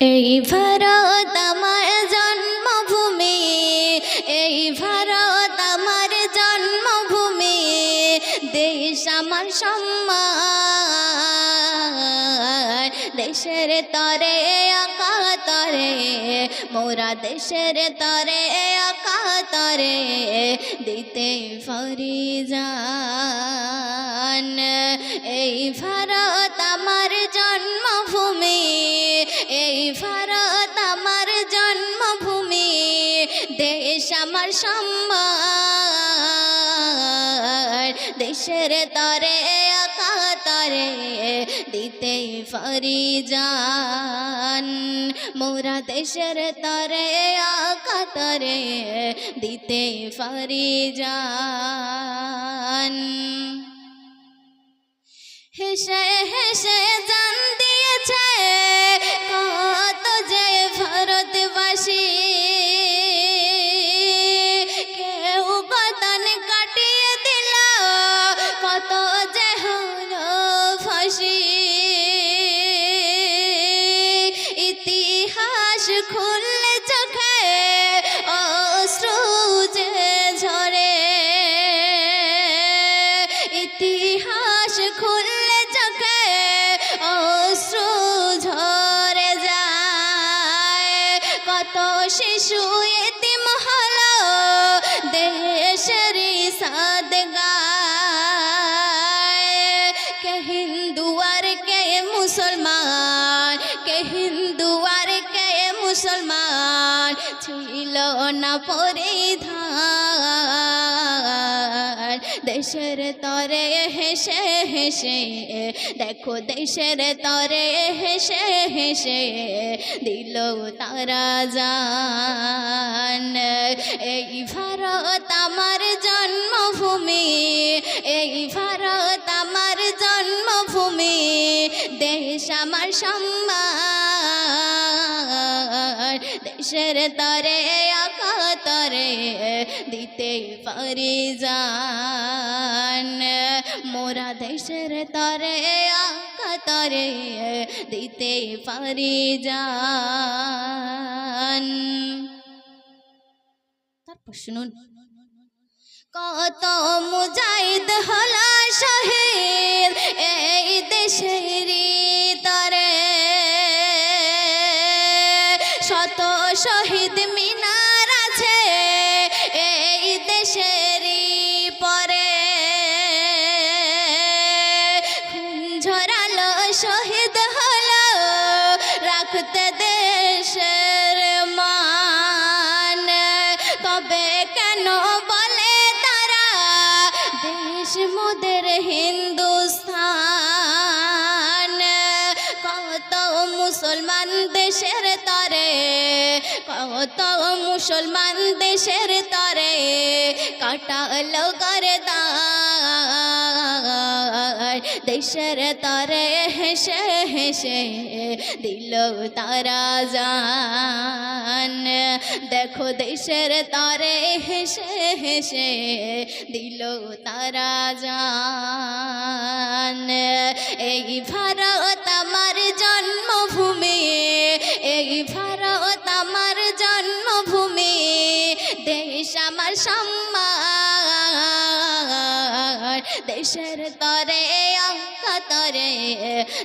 এই ভারত আমার জন্মভূমি, এই ভারত আমার জন্মভূমি, দেশ আমার সম্মান। দেশের তরে আকাতরে মোরা দেশের তরে আকাতরে দিতে ফরি যান এই ভারত আমার জন্মভূমি ভারত আমার জন্মভূমি, দেশ আমার সম্মান দেশের তরে আকাতরে দিতে ফরি যান মোরা দেশের তরে আকাতরে দিতে ফরি যান হেসে হেসে জান কত শিশু এতিম হল দেশের সাদ গায় কে হিন্দু আর কে মুসলমান, কে হিন্দু আর কে মুসলমান, ছিল না পরিধান। দেশের তরে হেসে হেসে, দেখো দেশের তরে হেসে হেসে দিল তারা জান। এই ভারত আমার জন্মভূমি, এই ভারত আমার জন্মভূমি, দেশ আমার সম্মান। দেশের তরে, আকাতরে দিতে পারি যান মোরা দেশের তরে, আকাতরে দিতে পারি যান তারপর শুনুন কত মুজাহিদ হলা শহীদ এই দেশের শহীদ মিনার আছে, এই দেশের পরে। ঝরালো, শহীদ হলো, রাখতে দেশের মান। তবে কেন বলে তারা, দেশ মোদের হিন্দুস্থান কত মুসলমান দেশের তরে, কাটালো করে দেশের তরে হেসে হেসে দিল তারা জান। দেখো দেশের তরে হেসে হেসে দিল তারা জান। এই ভারত দেশের তরে, অঙ্ক তরে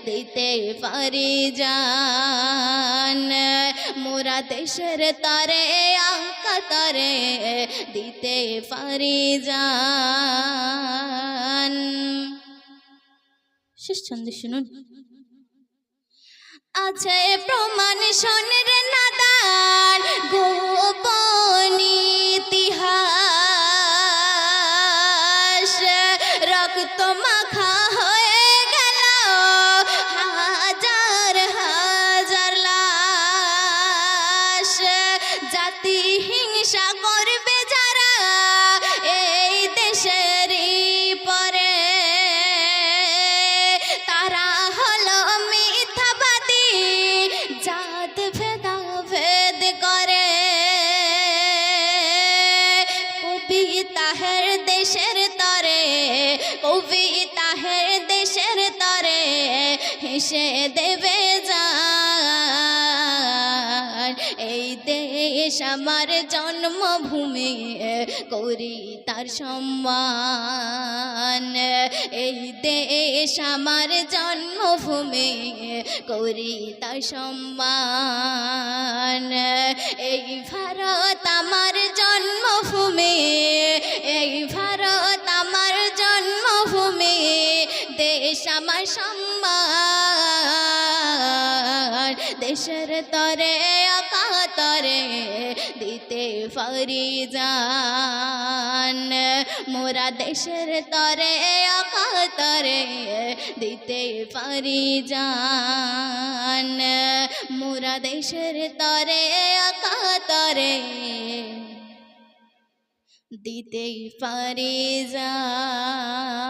দিতে পারি যান মোরা দেশের তরে, অঙ্ক তরে দিতে পারি যান শেষ ছন্দে শুনুন। আছে প্রমাণ শোনের নাদান রক্ত মাখা হয়ে গেল। হাজার জাতি হিংসা করবে যারা এই দেশেরই পরে। তারা করে। দেশের হেসে দেবে যা এই দেশ আমার জন্মভূমি, করি তার সম্মান। এই দেশ আমার জন্মভূমি, করি তার সম্মান। এই ভারত আমার জন্মভূমি, এই ভারত আমার জন্মভূমি। দেশ আমার সম্মান দেশের তরে আকাতরে দিতে পারি জান মোরা দেশের তরে আকাতরে দিতে পারি জান মোরা দেশের তরে আকাতরে দিতে পারি জান